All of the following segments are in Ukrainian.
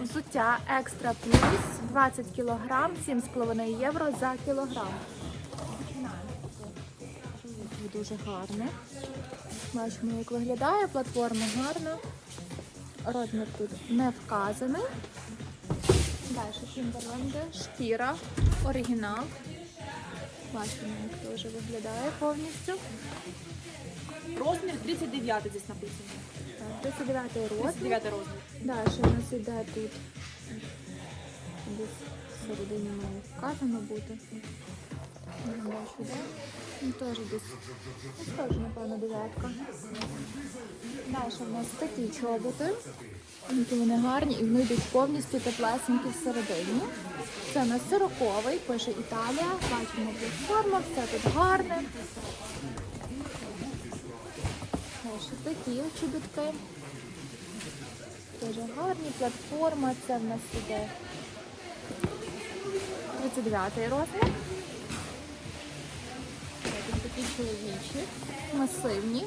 Взуття екстра плюс 20 кг, 7,5 євро за кілограм. Дуже гарне. Бачимо, як виглядає. Платформа гарна. Розмір тут не вказаний. Далі Кімберленди, шкіра, оригінал. Бачимо, як теж виглядає повністю. Розмір 39 здесь написано. Так, 39 розмір. 39 розмір. Далі у нас іде тут десь всередині має вказано бути. Не бачу, де. Ну, теж десь. Ну, теж, напевно, дев'ятка. Далі у нас такі чоботи. Які вони гарні і вони йдуть повністю теплесенькі всередині. Це у нас сироковий, пише Італія. Бачимо платформа, все тут гарне. Далі такі чобітки. Дуже гарні платформа. Це в нас іде 39-й розмір. Такі чоловічі, масивні.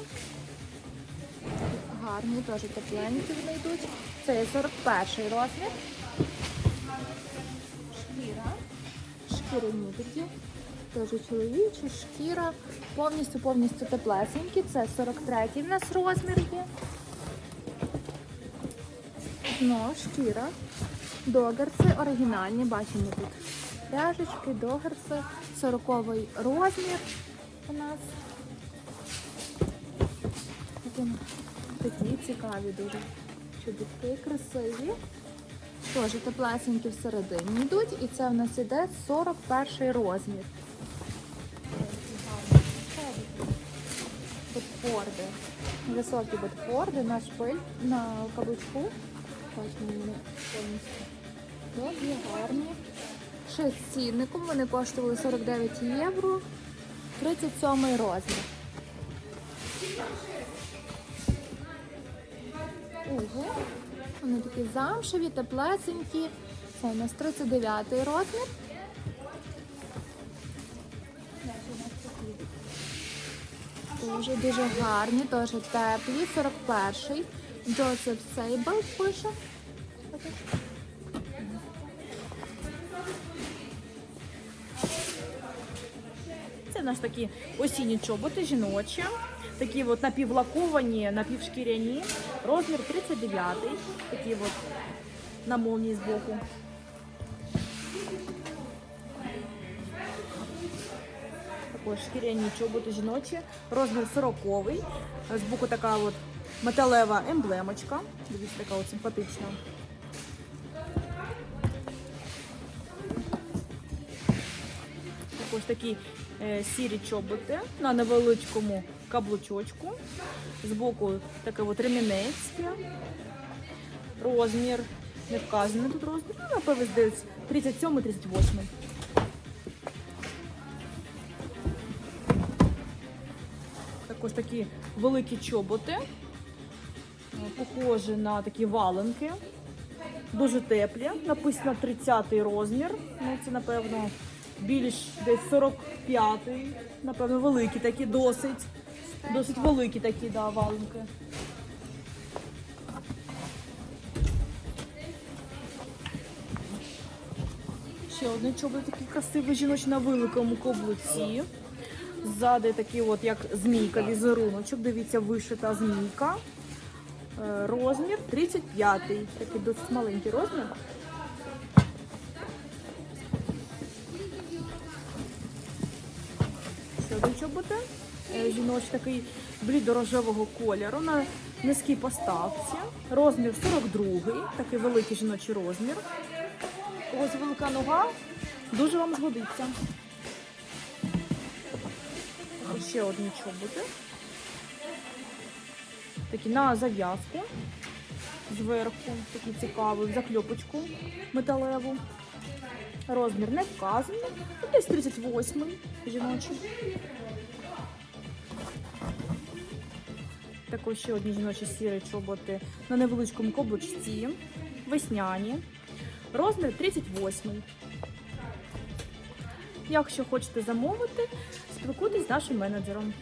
Гарні, теж тепленькі вони йдуть. Це є 41 розмір. Шкіра. Шкіряні такі. Теж чоловічі, шкіра. Повністю повністю теплесенькі. Це 43-й в нас розмір є. Знову шкіра. Догерси оригінальні, бачимо тут. Пряжечки, догерси, 40 розмір у нас. Такі, цікаві дуже чобітки, красиві. Теж теплесенькі всередині йдуть, і це в нас іде 41 розмір. Ботфорди. Високі ботфорди на шпиль, на каблучку. Повністю. Гарні. Ще з цінником вони коштували 49 євро. 37 розмір. Ого. Вони такі замшеві, теплесенькі. Це у нас 39 розмір. Дуже дуже гарні, теж теплі. 41-й. Джозеф Сейбл пише. Це в нас такі осінні чоботи, жіночі. Такі от напівлаковані, напівшкіряні. Розмір 39. Такі от на молнії збоку. Також шкіряні чоботи жіночі. Розмір 40. Збоку така от металева емблемочка. Дивіться, така от симпатична. Також такі е, сірі чоботи на невеличкому каблучочку. Збоку таке от ремінець. Розмір. Не вказаний тут розмір. Ну, напевно, здається, 37-38. Також такі великі чоботи. е, Похожі на такі валенки. Дуже теплі. Написано 30-й розмір. Ну, це, напевно, більш десь 45-й. Напевно, великі такі, досить. Досить великі такі, да, валенки. Ще один чобот такий красивий жіночий на великому каблуці. Ззади такий от як змійка, візеруночок. Дивіться, вишита змійка. Е, Розмір 35-й. Такий досить маленький розмір. Ще один чоботи. Е, Жіночий такий блідорожевого кольору на низькій поставці. Розмір 42-й, такий великий жіночий розмір. Ось велика нога, дуже вам згодиться. Ось ще одні чоботи. Такі на зав'язку. Зверху, такі цікаві, в закльопочку металеву. Розмір не вказаний. Ну, Десь 38 жіночий. Також ще одні жіночі сірі чоботи на невеличкому каблучці. Весняні. Розмір 38. Якщо хочете замовити, спілкуйтесь з нашим менеджером.